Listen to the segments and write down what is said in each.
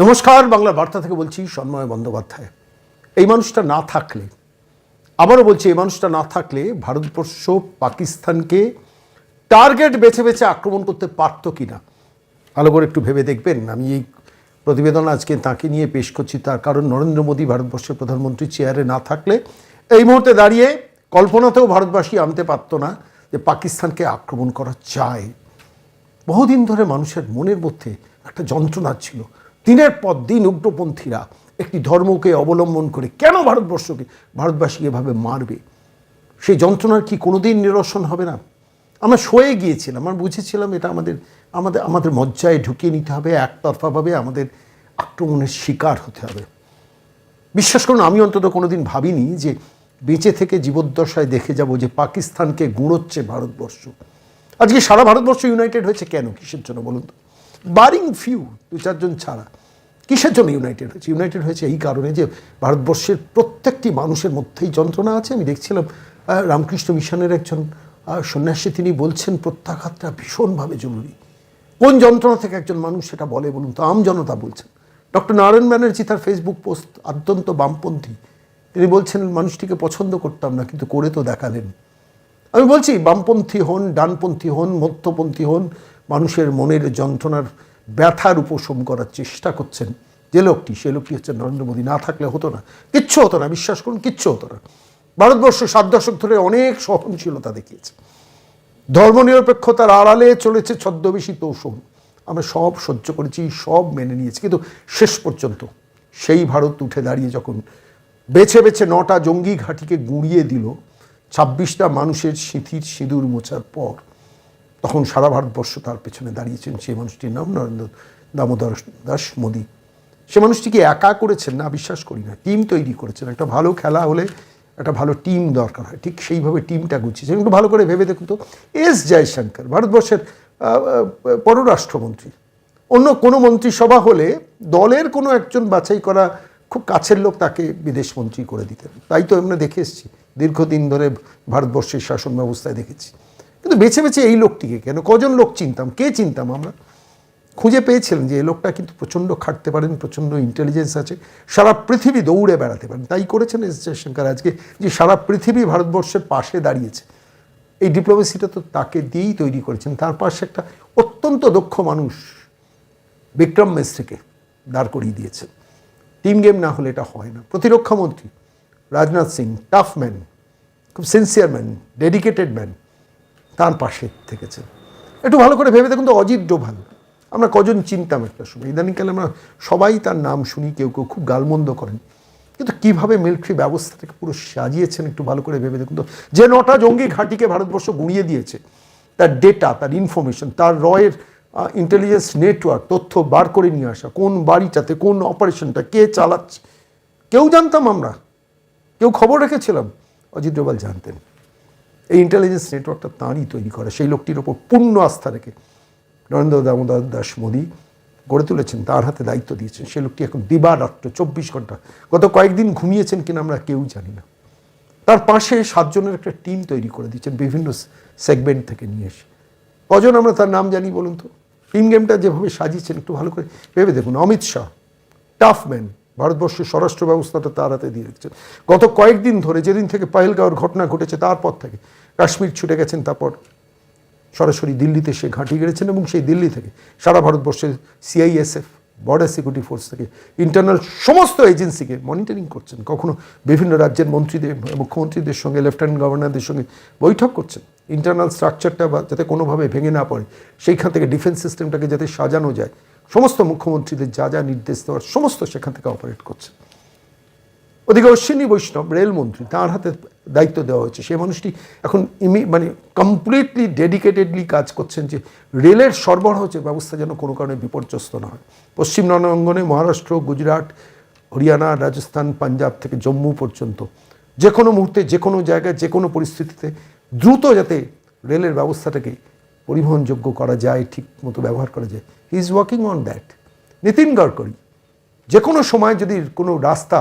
নমস্কার বাংলা বার্তা থেকে বলছি সন্ময় বন্দ্যোপাধ্যায়। এই মানুষটা না থাকলে, আবারও বলছি, এই মানুষটা না থাকলে ভারতবর্ষ পাকিস্তানকে টার্গেট বেছে বেছে আক্রমণ করতে পারত কি না ভালো করে একটু ভেবে দেখবেন। আমি এই প্রতিবেদন আজকে তাকে নিয়ে পেশ করছি, তার কারণ নরেন্দ্র মোদী ভারতবর্ষের প্রধানমন্ত্রী চেয়ারে না থাকলে এই মুহূর্তে দাঁড়িয়ে কল্পনাতেও ভারতবাসী আনতে পারতো না যে পাকিস্তানকে আক্রমণ করা চায় বহুদিন ধরে মানুষের মনের মধ্যে একটা যন্ত্রণা ছিল। দিনের পর দিন উগ্রপন্থীরা একটি ধর্মকে অবলম্বন করে কেন ভারতবর্ষকে ভারতবাসী এভাবে মারবে? সেই যন্ত্রণার কি কোনোদিন নিরসন হবে না? আমরা সয়ে গিয়েছিলাম, আমরা বুঝেছিলাম এটা আমাদের আমাদের আমাদের মজ্জায় ঢুকিয়ে নিতে হবে, একতরফাভাবে আমাদের আক্রমণের শিকার হতে হবে। বিশ্বাস করুন, আমি অন্তত কোনোদিন ভাবিনি যে বেঁচে থেকে জীবদ্দশায় দেখে যাব যে পাকিস্তানকে গুঁড়োচ্ছে ভারতবর্ষ। আজকে সারা ভারতবর্ষ ইউনাইটেড হয়েছে কেন? কিসের জন্য বলুন তো? বারিং ফিউ দু চারজন ছাড়া। কিসের জন্য ইউনাইটেড হয়েছে? ইউনাইটেড হয়েছে এই কারণে যে ভারতবর্ষের প্রত্যেকটি মানুষের মধ্যেই যন্ত্রণা আছে। আমি দেখছিলাম রামকৃষ্ণ মিশনের একজন সন্ন্যাসী, তিনি বলছেন, প্রত্যাঘাতটা ভীষণভাবে জরুরি। কোন যন্ত্রণা থেকে একজন মানুষ সেটা বলে বলুন তো। আম জনতা বলছেন। ডক্টর নারায়ণ ব্যানার্জি তার ফেসবুক পোস্ট অত্যন্ত বামপন্থী। তিনি বলছেন, মানুষটিকে পছন্দ করতাম না, কিন্তু করে তো দেখালেন। আমি বলছি, বামপন্থী হন, ডানপন্থী হন, মধ্যপন্থী হন, মানুষের মনের যন্ত্রণার ব্যথার উপশম করার চেষ্টা করছেন যে লোকটি, সে লোকটি হচ্ছে নরেন্দ্র মোদী। না থাকলে হতো না। কিচ্ছু হতো না, বিশ্বাস করুন, কিচ্ছু হতো না। ভারতবর্ষ সাত দশক ধরে অনেক সহনশীলতা দেখিয়েছে। ধর্মনিরপেক্ষতার আড়ালে চলেছে ছদ্মবেশী তোষণ আমরা সব সহ্য করেছি, সব মেনে নিয়েছি। কিন্তু শেষ পর্যন্ত সেই ভারত উঠে দাঁড়িয়ে যখন বেছে বেছে নটা জঙ্গি ঘাঁটিকে গুঁড়িয়ে দিল, ছাব্বিশটা মানুষের সিঁথির সিঁদুর মোছার পর তখন সারা ভারতবর্ষ তার পেছনে দাঁড়িয়েছেন সেই মানুষটির নাম নরেন্দ্র দামোদর দাস মোদী। সে মানুষটিকে একা করেছেন? না, বিশ্বাস করি না। টিম তৈরি করেছেন। একটা ভালো খেলা হলে একটা ভালো টিম দরকার হয়। ঠিক সেইভাবে টিমটা গুছিয়েছেন একটু ভালো করে ভেবে দেখুন তো। এস জয়শঙ্কর, ভারতবর্ষের পররাষ্ট্রমন্ত্রী। অন্য কোনো মন্ত্রিসভা হলে দলের কোনো একজন বাছাই করা খুব কাছের লোক তাকে বিদেশমন্ত্রী করে দিতেন। তাই তো আমরা দেখে এসেছি। দীর্ঘদিন ধরে ভারতবর্ষের শাসন ব্যবস্থায় দেখেছি। কিন্তু বেছে বেছে এই লোকটিকে কেন? কজন লোক চিনতাম? কে চিনতাম আমরা? খুঁজে পেয়েছিলেন যে এই লোকটা কিন্তু প্রচণ্ড খাটতে পারেন, প্রচণ্ড ইন্টেলিজেন্স আছে, সারা পৃথিবী দৌড়ে বেড়াতে পারেন। তাই করেছেন এস জয়শঙ্কর আজকে, যে সারা পৃথিবী ভারতবর্ষের পাশে দাঁড়িয়েছে। এই ডিপ্লোমেসিটা তো তাকে দিয়েই তৈরি করেছেন। তার পাশে একটা অত্যন্ত দক্ষ মানুষ, বিক্রম মিস্ত্রিকে দাঁড় করিয়ে দিয়েছেন টিম গেম না হলে এটা হয় না। প্রতিরক্ষা মন্ত্রী রাজনাথ সিং টাফ ম্যান খুব সিনসিয়ার ম্যান ডেডিকেটেড ম্যান তার পাশে থেকেছেন। একটু ভালো করে ভেবে দেখুন তো, অজিত ডোভাল। আমরা কজন চিনতাম একটা সময়। ইদানিংকালে আমরা সবাই তার নাম শুনি, কেউ কেউ খুব গালমন্দ করেন। কিন্তু কীভাবে মিলিটারি ব্যবস্থাটাকে পুরো সাজিয়েছেন একটু ভালো করে ভেবে দেখুন তো। যে নটা জঙ্গি ঘাঁটিকে ভারতবর্ষ গুঁড়িয়ে দিয়েছে, তার ডেটা তার ইনফরমেশন তার রয়ের ইন্টেলিজেন্স নেটওয়ার্ক তথ্য বার করে নিয়ে আসা, কোন বাড়িটাতে কোন অপারেশনটা কে চালাচ্ছে, কেউ জানতাম আমরা। কেউ খবর রেখেছিলাম। অজিত ডোভাল জানতেন। এই ইন্টেলিজেন্স নেটওয়ার্কটা তাঁরই তৈরি করা। সেই লোকটির ওপর পূর্ণ আস্থা রেখে নরেন্দ্র দামোদর দাস মোদী গড়ে তুলেছেন, তার হাতে দায়িত্ব দিয়েছেন। সেই লোকটি এখন দিবারাত্র চব্বিশ ঘণ্টা, গত কয়েকদিন ঘুমিয়েছেন কিনা আমরা কেউ জানি না। তার পাশে সাতজনের একটা টিম তৈরি করে দিচ্ছেন বিভিন্ন সেগমেন্ট থেকে নিয়ে এসে। কজন আমরা তার নাম জানি বলুন তো? টিম গেমটা যেভাবে সাজিয়েছেন, একটু ভালো করে ভেবে দেখুন। অমিত শাহ টাফ ম্যান ভারতবর্ষের স্বরাষ্ট্র ব্যবস্থাটা তার হাতে দিয়ে রেখেছেন গত কয়েকদিন ধরে যেদিন থেকে পাহেলগাঁওয়ের ঘটনা ঘটেছে, তারপর থেকে কাশ্মীর ছুটে গেছেন, তারপর সরাসরি দিল্লিতে সে ঘাঁটি গেড়েছেন এবং সেই দিল্লি থেকে সারা ভারতবর্ষের সিআইএসএফ বর্ডার সিকিউরিটি ফোর্স থেকে ইন্টারনাল সমস্ত এজেন্সিকে মনিটরিং করছেন। কখনো বিভিন্ন রাজ্যের মন্ত্রীদের, মুখ্যমন্ত্রীদের সঙ্গে লেফটেন্যান্ট গভর্নরদের সঙ্গে বৈঠক করছেন। ইন্টারনাল স্ট্রাকচারটা বা যাতে কোনোভাবে ভেঙে না পড়ে, সেইখান থেকে ডিফেন্স সিস্টেমটাকে যাতে সাজানো যায় সমস্ত মুখ্যমন্ত্রীদের যা যা নির্দেশ দেওয়ার সমস্ত সেখান থেকে অপারেট করছে। ওদিকে অশ্বিনী বৈষ্ণব, রেলমন্ত্রী, তার হাতে দায়িত্ব দেওয়া হয়েছে। সেই মানুষটি এখন ইমি মানে কমপ্লিটলি ডেডিকেটেডলি কাজ করছেন যে রেলের সরবরাহ যে ব্যবস্থা যেন কোনো কারণে বিপর্যস্ত না হয়। পশ্চিম রণাঙ্গনে মহারাষ্ট্র, গুজরাট, হরিয়ানা, রাজস্থান, পাঞ্জাব থেকে জম্মু পর্যন্ত যে কোনো মুহূর্তে যে কোনো জায়গায় যে কোনো পরিস্থিতিতে দ্রুত যাতে রেলের ব্যবস্থাটাকে পরিবহনযোগ্য করা যায় ঠিক মতো ব্যবহার করা যায়। He is working on that Nitin Gadkari যে কোনো সময় যদি কোনো রাস্তা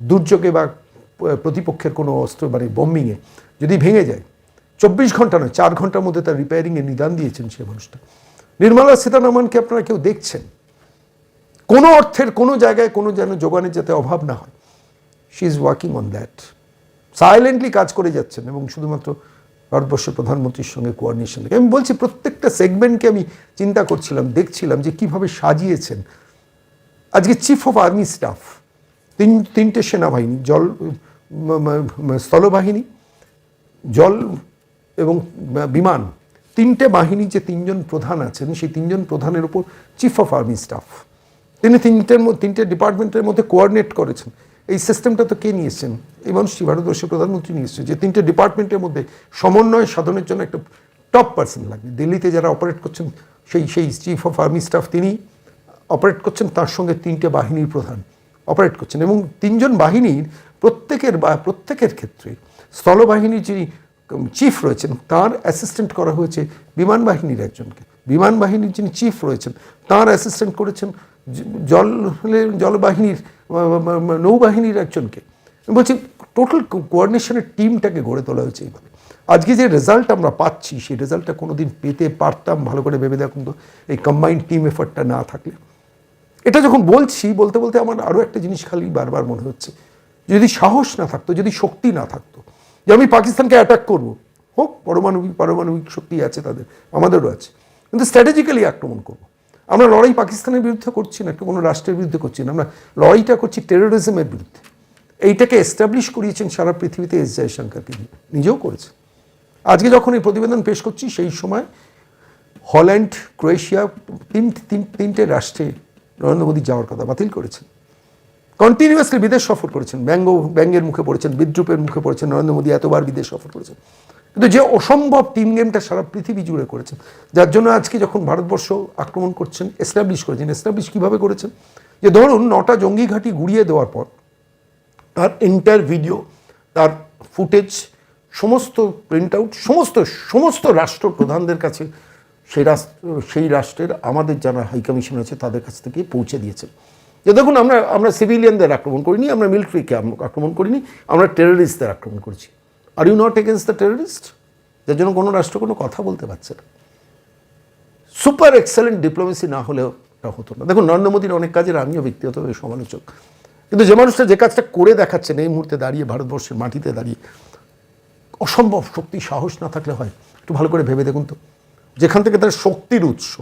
দুর্যোগে বা প্রতিপক্ষের কোনো অস্ত্র মানে বম্বিংয়ে যদি ভেঙে যায়, চব্বিশ ঘণ্টা নয়, চার ঘণ্টার মধ্যে তার রিপেয়ারিংয়ে নিদান দিয়েছেন সে মানুষটা। নির্মলা সীতারামনকে আপনারা কেউ দেখছেন? কোনো অর্থের কোনো জায়গায় কোনো যেন যোগানের যাতে অভাব না হয়। She is working on that silently কাজ করে যাচ্ছেন এবং শুধুমাত্র ভারতবর্ষের প্রধানমন্ত্রীর সঙ্গে কোঅর্ডিনেশন থেকে আমি বলছি, প্রত্যেকটা সেগমেন্টকে আমি চিন্তা করছিলাম, দেখছিলাম যে কীভাবে সাজিয়েছেন। আজকে চিফ অফ আর্মি স্টাফ তিন, তিনটে সেনাবাহিনী, জল স্থলবাহিনী, জল এবং বিমান, তিনটে বাহিনী যে তিনজন প্রধান আছেন, সেই তিনজন প্রধানের উপর চিফ অফ আর্মি স্টাফ তিনি তিনটের তিনটে ডিপার্টমেন্টের মধ্যে কোঅর্ডিনেট করেছেন। এই সিস্টেমটা তো কে নিয়ে এই মানুষটি ভারতবর্ষের প্রধানমন্ত্রী নিয়ে যে তিনটে ডিপার্টমেন্টের মধ্যে সমন্বয় সাধনের জন্য একটা টপ পার্সন লাগবে। দিল্লিতে যারা অপারেট করছেন, সেই সেই চিফ অফ আর্মি স্টাফ তিনি অপারেট করছেন, তার সঙ্গে তিনটে বাহিনীর প্রধান অপারেট করছেন। এবং তিনজন বাহিনীর প্রত্যেকের বা প্রত্যেকের ক্ষেত্রে স্থলবাহিনীর যিনি চিফ রয়েছেন, তার অ্যাসিস্ট্যান্ট করা হয়েছে বিমান বাহিনীর একজনকে। বিমান বাহিনীর যিনি চিফ রয়েছেন, তার অ্যাসিস্ট্যান্ট করেছেন জল জলবাহিনীর নৌবাহিনীর একজনকে। বলছি টোটাল কোঅর্ডিনেশনের টিমটাকে গড়ে তোলা হয়েছে এইভাবে। আজকে যে রেজাল্ট আমরা পাচ্ছি, সেই রেজাল্টটা কোনো দিন পেতে পারতাম, ভালো করে ভেবে দেখুন তো, এই কম্বাইন্ড টিম এফার্টটা না থাকলে। এটা যখন বলছি, বলতে বলতে আমার আরও একটা জিনিস খালি বারবার মনে হচ্ছে। যদি সাহস না থাকতো, যদি শক্তি না থাকতো, যে আমি পাকিস্তানকে অ্যাটাক করব, হোক, পারমাণবিক পারমাণবিক শক্তি আছে তাদের, আমাদেরও আছে। কিন্তু স্ট্র্যাটেজিক্যালি আক্রমণ করব। আমরা লড়াই পাকিস্তানের বিরুদ্ধে করছি না কোনো রাষ্ট্রের বিরুদ্ধে করছি না। আমরা লড়াইটা করছি টেরোরিজমের বিরুদ্ধে। এইটাকে এস্টাবলিশ করিয়েছেন সারা পৃথিবীতে এস জয়শঙ্করকে। নিজেও করেছে। আজকে যখন এই প্রতিবেদন পেশ করছি, সেই সময় হল্যান্ড, ক্রোয়েশিয়া তিন তিন তিনটে রাষ্ট্রে নরেন্দ্র মোদী যাওয়ার কথা বাতিল করেছেন। কন্টিনিউয়াসলি বিদেশ সফর করেছেন। ব্যঙ্গ ব্যঙ্গের মুখে পড়েছেন, বিদ্রুপের মুখে পড়েছেন। নরেন্দ্র মোদী এতবার বিদেশ সফর করেছেন। কিন্তু যে অসম্ভব টিম গেমটা সারা পৃথিবী জুড়ে করেছেন যার জন্য আজকে যখন ভারতবর্ষ আক্রমণ করছেন এস্টাবলিশ করেছেন এস্টাবলিশ কীভাবে করেছেন? যে ধরুন নটা জঙ্গি ঘাঁটি গুড়িয়ে দেওয়ার পর, তার এন্টার ভিডিও তার ফুটেজ সমস্ত প্রিন্ট আউট সমস্ত সমস্ত রাষ্ট্র প্রধানদের কাছে সেই রাষ্ট্র, সেই রাষ্ট্রের আমাদের যারা হাই কমিশন আছে, তাদের কাছ থেকে পৌঁছে দিয়েছেন যে দেখুন, আমরা আমরা সিভিলিয়ানদের আক্রমণ করিনি, আমরা মিলিটারিকে আক্রমণ করিনি, আমরা টেররিস্টদের আক্রমণ করেছি। Are you not against the terrorist যার জন্য কোনো রাষ্ট্র কোনো কথা বলতে পারছে না। সুপার এক্সেলেন্ট ডিপ্লোমেসি না হলেও এটা হতো না। দেখুন, নরেন্দ্র মোদীর অনেক কাজের আমিও ব্যক্তিগতভাবে সমালোচক। কিন্তু যে মানুষটা যে কাজটা করে দেখাচ্ছেন, এই মুহূর্তে দাঁড়িয়ে, ভারতবর্ষের মাটিতে দাঁড়িয়ে, অসম্ভব শক্তি, সাহস না থাকলে হয়। একটু ভালো করে ভেবে দেখুন তো। যেখান থেকে তার শক্তির উৎস,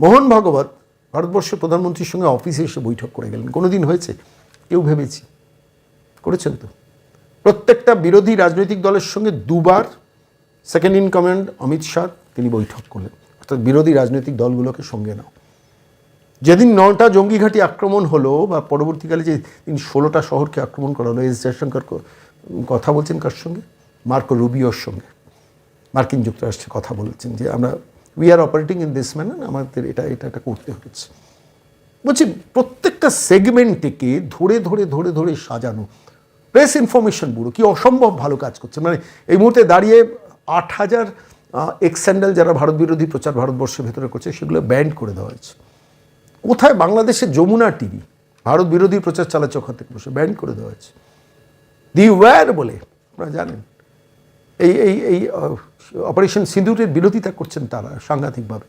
মোহন ভাগবত ভারতবর্ষের প্রধানমন্ত্রীর সঙ্গে অফিসে এসে বৈঠক করে গেলেন। কোনোদিন হয়েছে? কেউ ভেবেছি। করেছেন তো? প্রত্যেকটা বিরোধী রাজনৈতিক দলের সঙ্গে দুবার second in command Amit Shah তিনি বৈঠক করলেন। অর্থাৎ বিরোধী রাজনৈতিক দলগুলোকে সঙ্গে নাও। যেদিন নটা জঙ্গি ঘাঁটি আক্রমণ হলো বা পরবর্তীকালে যে তিনি ষোলোটা শহরকে আক্রমণ করা হলো, এস জয়শঙ্কর কথা বলছেন কার সঙ্গে? মার্কো রুবিওর সঙ্গে। মার্কিন যুক্তরাষ্ট্রে কথা বলেছেন যে, আমরা we are operating in this man আমাদের এটা এটা এটা করতে হচ্ছে। বলছি, প্রত্যেকটা সেগমেন্টকে ধরে ধরে ধরে ধরে সাজানো। প্রেস ইনফরমেশন ব্যুরো কি অসম্ভব ভালো কাজ করছে। মানে এই মুহূর্তে দাঁড়িয়ে আট হাজার এক্স স্যান্ডেল যারা ভারত বিরোধী প্রচার ভারতবর্ষের ভেতরে করছে, সেগুলো ব্যান্ড করে দেওয়া হয়েছে। কোথায়? বাংলাদেশের যমুনা টিভি, ভারত বিরোধী প্রচার চালাচ্ছে ওখান থেকে বসে ব্যান্ড করে দেওয়া হয়েছে। দি ওয়্যার বলে, আপনারা জানেন। এই এই এই অপারেশন সিঁদুরের বিরোধিতা করছেন তারা সাংঘাতিকভাবে।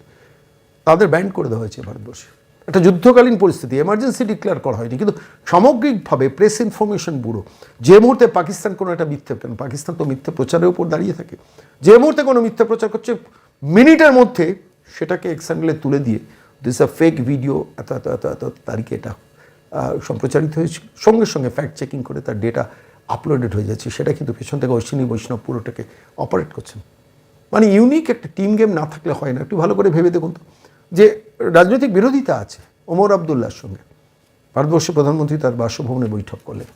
তাদের ব্যান্ড করে দেওয়া হয়েছে ভারতবর্ষে। একটা যুদ্ধকালীন পরিস্থিতি এমার্জেন্সি ডিক্লেয়ার করা হয়নি। কিন্তু সামগ্রিকভাবে প্রেস ইনফরমেশন ব্যুরো যে মুহূর্তে পাকিস্তান কোনো একটা মিথ্যে পাকিস্তান তো মিথ্যে প্রচারের উপর দাঁড়িয়ে থাকে। যে মুহূর্তে কোনো মিথ্যে প্রচার করছে, মিনিটের মধ্যে সেটাকে এক্সান্ডেলে তুলে দিয়ে দিস আ ফেক ভিডিও এত এত এত এত তারিখে এটা সম্প্রচারিত হয়েছিল সঙ্গে সঙ্গে ফ্যাক্ট চেকিং করে তার ডেটা আপলোডেড হয়ে যাচ্ছে। সেটা কিন্তু পেছন থেকে অশ্বিনী বৈষ্ণব পুরোটাকে অপারেট করছেন। মানে ইউনিক একটা টিম গেম না থাকলে হয় না। একটু ভালো করে ভেবে দেখুন তো। যে রাজনৈতিক বিরোধিতা আছে ওমর আবদুল্লার সঙ্গে। ভারতবর্ষের প্রধানমন্ত্রী তার বাসভবনে বৈঠক করলেন।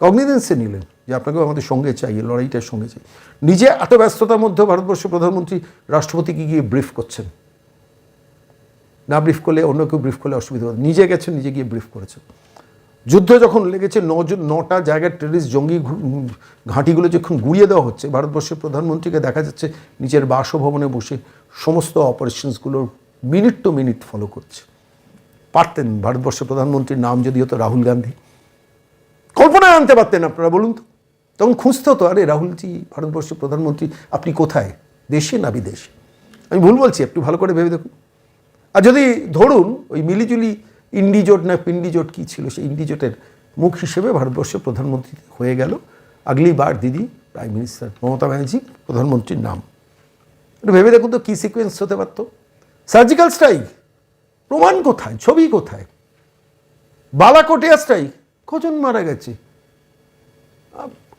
কগনিদেন্সে নিলেন যে আপনাকেও আমাদের সঙ্গে চাই লড়াইটার সঙ্গে চাই। নিজে এত ব্যস্ততার মধ্যেও ভারতবর্ষের প্রধানমন্ত্রী রাষ্ট্রপতিকে গিয়ে ব্রিফ করছেন? না ব্রিফ করলে অন্য কেউ ব্রিফ করলে অসুবিধা হবে নিজে গেছেন, নিজে গিয়ে ব্রিফ করেছেন। যুদ্ধ যখন লেগেছে নজন নটা জায়গায় টেরিস্ট জঙ্গি ঘাঁটিগুলো যখন গুড়িয়ে দেওয়া হচ্ছে, ভারতবর্ষের প্রধানমন্ত্রীকে দেখা যাচ্ছে, নিজের বাসভবনে বসে সমস্ত অপারেশনসগুলোর মিনিট টু মিনিট ফলো করছে। পারতেন ভারতবর্ষের প্রধানমন্ত্রীর নাম যদি হতো রাহুল গান্ধী। কল্পনায় আনতে পারতেন আপনারা, বলুন তো। তখন খুঁজতে হতো, আরে, রাহুলজি, ভারতবর্ষের প্রধানমন্ত্রী, আপনি কোথায়? দেশে না বিদেশে? আমি ভুল বলছি, একটু ভালো করে ভেবে দেখুন। আর যদি ধরুন, ওই মিলিজুলি ইন্ডিজোট না পিন্ডিজোট কী ছিল, সেই ইন্ডিজোটের মুখ হিসেবে ভারতবর্ষের প্রধানমন্ত্রী হয়ে গেল আগলি বার দিদি, প্রাইম মিনিস্টার মমতা ব্যানার্জি, প্রধানমন্ত্রীর নাম। ভেবে দেখুন তো, কী সিকোয়েন্স হতে পারতো? সার্জিক্যাল স্ট্রাইক প্রমাণ কোথায়? ছবি কোথায়? বালাকোটিয়া স্ট্রাইক কজন মারা গেছে?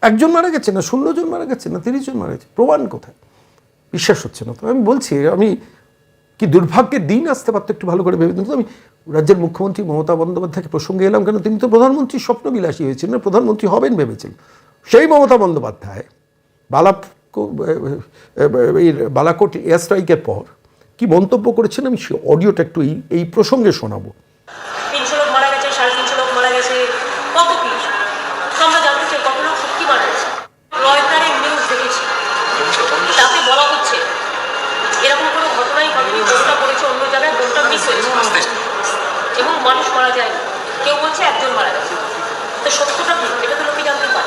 একজন মারা গেছে না ষোলো জন মারা গেছে না তিরিশ জন মারা গেছে? প্রমাণ কোথায়? বিশ্বাস হচ্ছে না তো। আমি বলছি, আমি কি দুর্ভাগ্যের দিন আসতে পারতো একটু ভালো করে ভেবে দেখুন। তো আমি রাজ্যের মুখ্যমন্ত্রী মমতা বন্দ্যোপাধ্যায়কে প্রসঙ্গে এলাম, কেন তিনি তো প্রধানমন্ত্রী স্বপ্নবিলাসী হয়েছিলেন না, প্রধানমন্ত্রী হবেন ভেবেছেন। সেই মমতা বন্দ্যোপাধ্যায় বালা এই বালাকোট এয়ার স্ট্রাইকের পর কি মন্তব্য করেছেন আমি সে অডিওটা একটু এই এই প্রসঙ্গে শোনাবো। তিনশো লোক মারা গেছে, সাড়ে তিনশো লোক মারা গেছে। কত কি আমরা জানতে চাই সত্যি মারা গেছে। নিউজ দেখেছি। বলা হচ্ছে, এরকম কোনো ঘটনাই ঘটেনি পড়েছে অন্য জায়গায় মিস এবং মানুষ মারা যায় কেউ বলছে একজন মারা গেছে। তো সত্যটা কি? এটা তো লোকে জানতে পারে।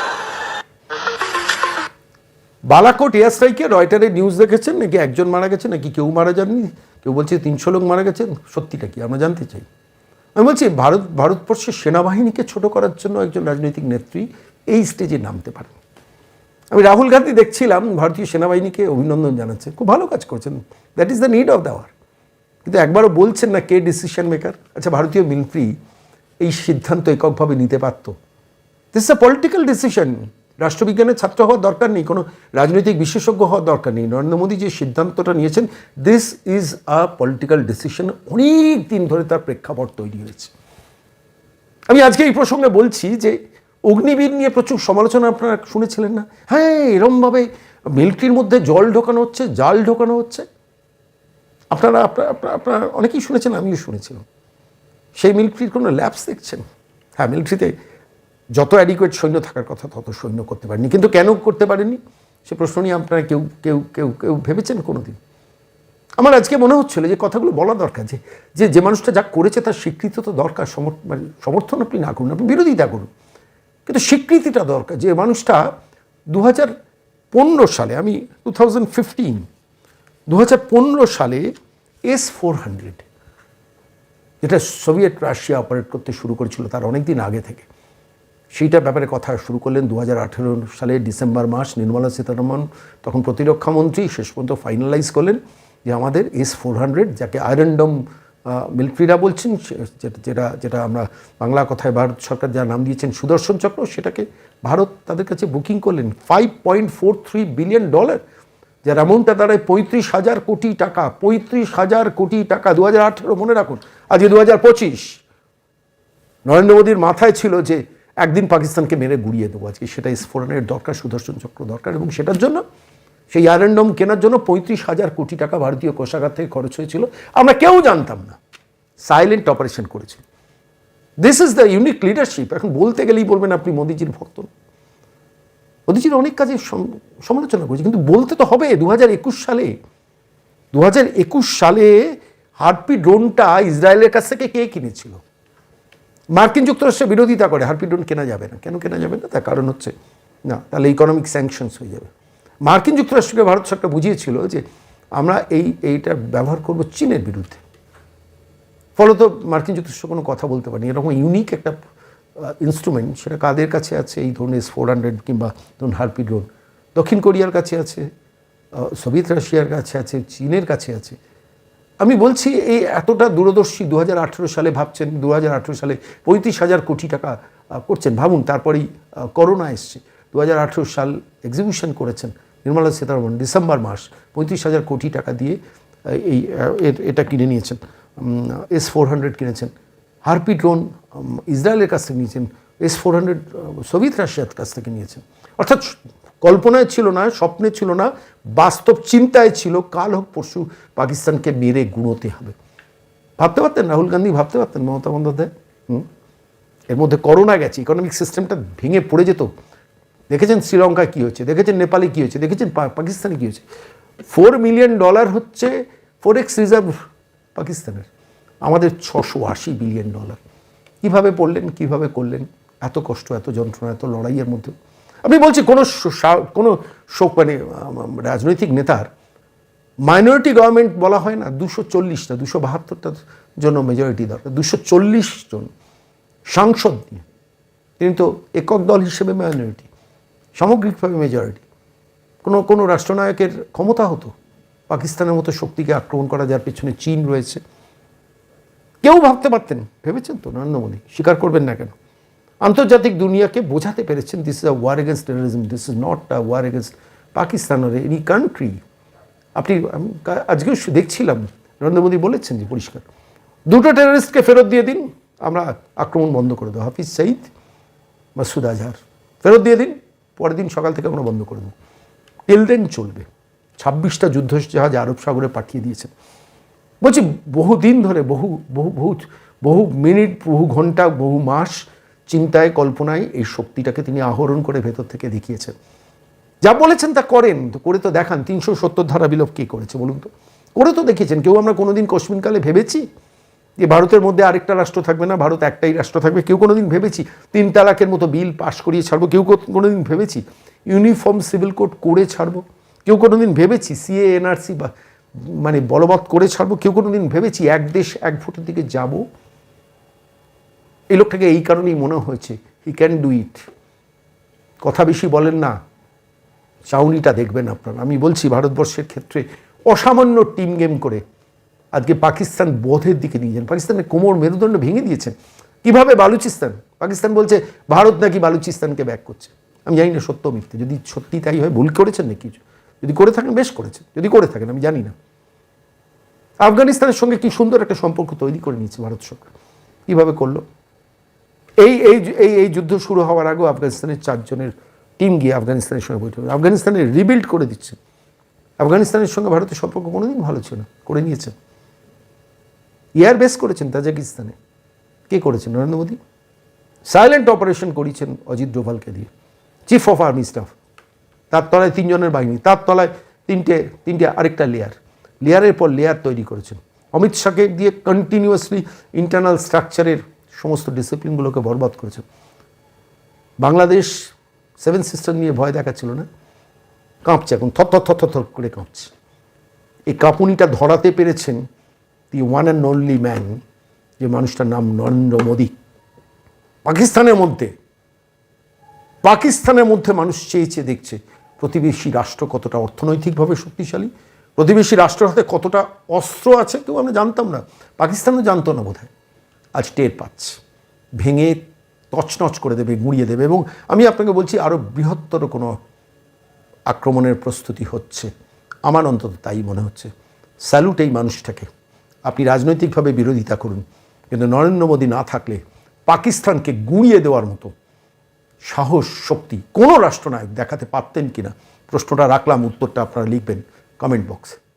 বালাকোট এয়ার স্ট্রাইকে রয়টারের নিউজ দেখেছেন? নাকি একজন মারা গেছে নাকি কেউ মারা যাননি? কেউ বলছে তিনশো লোক মারা গেছেন? সত্যিটা কি? আমরা জানতে চাই। আমি বলছি, ভারত, ভারতবর্ষের সেনাবাহিনীকে ছোট করার জন্য একজন রাজনৈতিক নেত্রী এই স্টেজে নামতে পারেন। আমি রাহুল গান্ধী দেখছিলাম, ভারতীয় সেনাবাহিনীকে অভিনন্দন জানাচ্ছে। খুব ভালো কাজ করছেন। That is the need of the hour কিন্তু একবারও বলছেন না কে ডিসিশন মেকার আচ্ছা ভারতীয় মিলিটারি এই সিদ্ধান্ত এককভাবে নিতে পারত। দিস এ পলিটিক্যাল ডিসিশন রাষ্ট্রবিজ্ঞানের ছাত্র হওয়ার দরকার নেই, কোনো রাজনৈতিক বিশেষজ্ঞ হওয়ার দরকার নেই। নরেন্দ্র মোদী যে সিদ্ধান্তটা নিয়েছেন this is a political decision অনেক দিন ধরে তার প্রেক্ষাপট তৈরি হয়েছে। আমি আজকে এই প্রসঙ্গে বলছি যে, অগ্নিবীর নিয়ে প্রচুর সমালোচনা আপনারা শুনেছিলেন না? হ্যাঁ এরমভাবে মিলিটারির মধ্যে জল ঢোকানো হচ্ছে, জাল ঢোকানো হচ্ছে। আপনারা আপনারা, আপনারা- অনেকেই শুনেছেন, আমিও শুনেছিলাম। সেই মিলিটারির কোনো ল্যাবস দেখছেন? হ্যাঁ মিলিটারিতে যত অ্যাডিকুয়েট সৈন্য থাকার কথা তত সৈন্য করতে পারেনি। কিন্তু কেন করতে পারেনি? সে প্রশ্ন নিয়ে আপনারা কেউ কেউ কেউ কেউ ভেবেছেন কোনো দিন আমার আজকে মনে হচ্ছিল যে কথাগুলো বলা দরকার যে যে যে মানুষটা যা করেছে তার স্বীকৃতি তো দরকার মানে সমর্থন আপনি না করুন, আপনি বিরোধিতা করুন। কিন্তু স্বীকৃতিটা দরকার যে মানুষটা দু হাজার পনেরো সালে, আমি টু থাউজেন্ড ফিফটিন দু হাজার পনেরো সালে এস ফোর হান্ড্রেড, যেটা সোভিয়েত রাশিয়া অপারেট করতে শুরু করেছিল তার অনেক দিন আগে থেকে। সেইটার ব্যাপারে কথা শুরু করলেন দু হাজার আঠেরো সালে ডিসেম্বর মাস নির্মলা সীতারামন। তখন প্রতিরক্ষা মন্ত্রী শেষ পর্যন্ত ফাইনালাইজ করলেন যে আমাদের এস ফোর হান্ড্রেড যাকে আয়রনডম মিলিটারিরা বলছেন যেটা যেটা আমরা বাংলা কথায় ভারত সরকার যা নাম দিয়েছেন সুদর্শন চক্র, সেটাকে ভারত তাদের কাছে বুকিং করলেন five point four three billion dollar যার অ্যামাউন্টটা দাঁড়ায় পঁয়ত্রিশ হাজার কোটি টাকা, পঁয়ত্রিশ হাজার কোটি টাকা দু হাজার আঠেরো মনে রাখুন, আজকে দু হাজার পঁচিশ। নরেন্দ্র মোদীর মাথায় ছিল যে একদিন পাকিস্তানকে মেরে গুড়িয়ে দেবো আজকে। সেটা স্ফোরণের দরকার সুদর্শন চক্র দরকার এবং সেটার জন্য সেই আয়রনডম কেনার জন্য পঁয়ত্রিশ হাজার কোটি টাকা ভারতীয় কোষাগার থেকে খরচ হয়েছিল। আমরা কেউ জানতাম না। সাইলেন্ট অপারেশন করেছিল this is the unique leadership এখন বলতে গেলেই বলবেন আপনি মোদিজির ভক্ত মোদিজির অনেক কাজে সমালোচনা করেছে, কিন্তু বলতে তো হবে দু হাজার একুশ সালে দু হাজার একুশ সালে হারপি ড্রোনটা ইসরায়েলের কাছ থেকে কে কিনেছিল? মার্কিন যুক্তরাষ্ট্রের বিরোধিতা করে। হারপি ড্রোন কেনা যাবে না। কেন কেনা যাবে না? তার কারণ হচ্ছে, না, তাহলে ইকোনমিক স্যাংশনস হয়ে যাবে। মার্কিন যুক্তরাষ্ট্রকে ভারত সরকার বুঝিয়েছিল যে আমরা এই, এইটা ব্যবহার করব চীনের বিরুদ্ধে। ফলত মার্কিন যুক্তরাষ্ট্র কোনো কথা বলতে পারেনি। এরকম ইউনিক একটা ইনস্ট্রুমেন্ট সেটা কাদের কাছে আছে? এই ধরনের এস ফোর হান্ড্রেড কিংবা ধরুন হারপি ড্রোন দক্ষিণ কোরিয়ার কাছে আছে সোভিয়েত রাশিয়ার কাছে আছে, চীনের কাছে আছে। আমি বলছি, এই এতটা দূরদর্শী দু হাজার আঠেরো সালে ভাবছেন দু হাজার আঠেরো সালে পঁয়ত্রিশ হাজার কোটি টাকা করছেন। ভাবুন, তারপরেই করোনা এসছে। দু হাজার আঠেরো সাল এক্সিবিশন করেছেন নির্মলা সীতারামন, ডিসেম্বর মাস। পঁয়ত্রিশ হাজার কোটি টাকা দিয়ে এই এটা কিনে নিয়েছেন। এস ফোর হান্ড্রেড কিনেছেন। হারপি ড্রোন ইসরায়েলের কাছ থেকে নিয়েছেন। এস ফোর হান্ড্রেড সোভিয়েত রাশিয়ার কাছ থেকে নিয়েছেন। অর্থাৎ কল্পনায় ছিল না, স্বপ্নে ছিল না, বাস্তব চিন্তায় ছিল, কাল হোক পরশু পাকিস্তানকে মেরে গুঁড়োতে হবে। ভাবতে পারতেন রাহুল গান্ধী? ভাবতে পারতেন মমতা বন্দ্যোপাধ্যায়? হুম? এর মধ্যে করোনা গেছে ইকোনমিক সিস্টেমটা ভেঙে পড়ে যেত। দেখেছেন শ্রীলঙ্কায় কী হচ্ছে? দেখেছেন নেপালে কী হচ্ছে? দেখেছেন পাকিস্তানে কী হচ্ছে? ফোর মিলিয়ন ডলার হচ্ছে ফোর এক্স রিজার্ভ পাকিস্তানের। আমাদের ছশো আশি বিলিয়ন ডলার কীভাবে পড়লেন, কীভাবে করলেন? এত কষ্ট, এত যন্ত্রণা, এত লড়াইয়ের মধ্যে আমি বলছি কোনো কোনো শোক মানে রাজনৈতিক নেতার মাইনরিটি গভর্নমেন্ট বলা হয় না, দুশো চল্লিশটা দুশো বাহাত্তরটার জন্য মেজরিটি দরকার, দুশো চল্লিশ জন সাংসদ নিয়ে। তিনি তো একক দল হিসেবে মাইনরিটি সামগ্রিকভাবে মেজরিটি কোনো কোনো রাষ্ট্রনায়কের ক্ষমতা হতো, পাকিস্তানের মতো শক্তিকে আক্রমণ করা, যার পেছনে চীন রয়েছে। কেউ ভাবতে পারতেন, ভেবেছেন তো, নরেন্দ্র মোদী? স্বীকার করবেন না কেন? আন্তর্জাতিক দুনিয়াকে বোঝাতে পেরেছেন this is a war against terrorism this is not a war against Pakistan or any country আপনি আজকেও দেখছিলাম, নরেন্দ্র মোদী বলেছেন যে পরিষ্কার। দুটো টেররিস্টকে ফেরত দিয়ে দিন, আমরা আক্রমণ বন্ধ করে দেবো। হাফিজ সঈদ, মাসুদ আজহার, ফেরত দিয়ে দিন, পরের দিন সকাল থেকে আমরা বন্ধ করে দেবো। টিল দেন চলবে, ছাব্বিশটা যুদ্ধ জাহাজ আরব সাগরে পাঠিয়ে দিয়েছেন। বলছি বহু দিন ধরে, বহু বহু বহু বহু মিনিট, বহু ঘণ্টা, বহু মাস চিন্তায়, কল্পনায় এই শক্তিটাকে তিনি আহরণ করে ভেতর থেকে দেখিয়েছেন। যা বলেছেন তা করেন, তো করে তো দেখান। তিনশো সত্তর ধারা বিলোপ কে করেছে বলুন তো? করে তো দেখিয়েছেন। কেউ আমরা কোনোদিন কশ্মিনকালে ভেবেছি যে ভারতের মধ্যে আরেকটা রাষ্ট্র থাকবে না, ভারত একটাই রাষ্ট্র থাকবে? কেউ কোনোদিন ভেবেছি? তিন তালাকের মতো বিল পাশ করিয়ে ছাড়বো? কেউ কোনোদিন ভেবেছি? ইউনিফর্ম সিভিল কোড করে ছাড়বো? কেউ কোনোদিন ভেবেছি সিএ, এনআরসি বা মানে বলবৎ করে ছাড়বো? কেউ কোনোদিন ভেবেছি এক দেশ এক ভোটের দিকে যাব? এই লোকটাকে এই কারণেই মনে হয়েছে হি ক্যান ডু ইট কথা বেশি বলেন না, চাউনিটা দেখবেন আপনারা। আমি বলছি, ভারতবর্ষের ক্ষেত্রে অসামান্য টিম গেম করে আজকে পাকিস্তান বোধের দিকে নিয়ে যান। পাকিস্তানের কোমর মেরুদণ্ড ভেঙে দিয়েছেন কীভাবে বালুচিস্তান? পাকিস্তান বলছে, ভারত নাকি বালুচিস্তানকে ব্যাক করছে। আমি জানি না, সত্য মিথ্যে। যদি সত্যি তাই হয়, ভুল করেছেন নাকি? কিছু যদি করে থাকেন, বেশ করেছেন। যদি করে থাকেন, আমি জানি না। আফগানিস্তানের সঙ্গে কি সুন্দর একটা সম্পর্ক তৈরি করে নিয়েছে ভারত সরকার? কীভাবে করল? এই এই এই যুদ্ধ শুরু হওয়ার আগেও আফগানিস্তানের চারজনের টিম গিয়ে আফগানিস্তানের সঙ্গে বৈঠক আফগানিস্তানের রিবিল্ড করে দিচ্ছে। আফগানিস্তানের সঙ্গে ভারতের সম্পর্ক কোনোদিন ভালো ছিল না, করে নিয়েছেন এয়ার বেস করেছেন তাজাকিস্তানে। কে করেছেন? নরেন্দ্র মোদী। সাইলেন্ট অপারেশন করিয়েছেন অজিত ডোভালকে দিয়ে। চিফ অফ আর্মি স্টাফ তার তলায় তিনজনের বাহিনী। তার তলায় তিনটে তিনটে আরেকটা লেয়ার লেয়ারের পর লেয়ার তৈরি করেছেন। অমিত শাহকে দিয়ে কন্টিনিউয়াসলি ইন্টারনাল স্ট্রাকচারের সমস্ত ডিসিপ্লিনগুলোকে বরবাদ করেছে। বাংলাদেশ সেভেন সিস্টার নিয়ে ভয় দেখাচ্ছিল না? কাঁপছে এখন, থর থর থর থর করে কাঁপছে। এই কাঁপুনিটা ধরাতে পেরেছেন the one and only man যে মানুষটার নাম নরেন্দ্র মোদী। পাকিস্তানের মধ্যে পাকিস্তানের মধ্যে মানুষ চেয়ে চেয়ে দেখছে প্রতিবেশী রাষ্ট্র কতটা অর্থনৈতিকভাবে শক্তিশালী, প্রতিবেশী রাষ্ট্রের হাতে কতটা অস্ত্র আছে, কেউ আমরা জানতাম না। পাকিস্তানও জানতো না বোধহয়। আজ টের পাচ্ছে। ভেঙে তছনছ করে দেবে গুঁড়িয়ে দেবে এবং আমি আপনাকে বলছি আরও বৃহত্তর কোনো আক্রমণের প্রস্তুতি হচ্ছে। আমার অন্তত তাই মনে হচ্ছে। স্যালুট এই মানুষটাকে। আপনি রাজনৈতিকভাবে বিরোধিতা করুন। কিন্তু নরেন্দ্র মোদী না থাকলে পাকিস্তানকে গুঁড়িয়ে দেওয়ার মতো সাহস, শক্তি কোনো রাষ্ট্রনায়ক দেখাতে পারতেন কিনা? প্রশ্নটা রাখলাম, উত্তরটা আপনারা লিখবেন কমেন্ট বক্সে।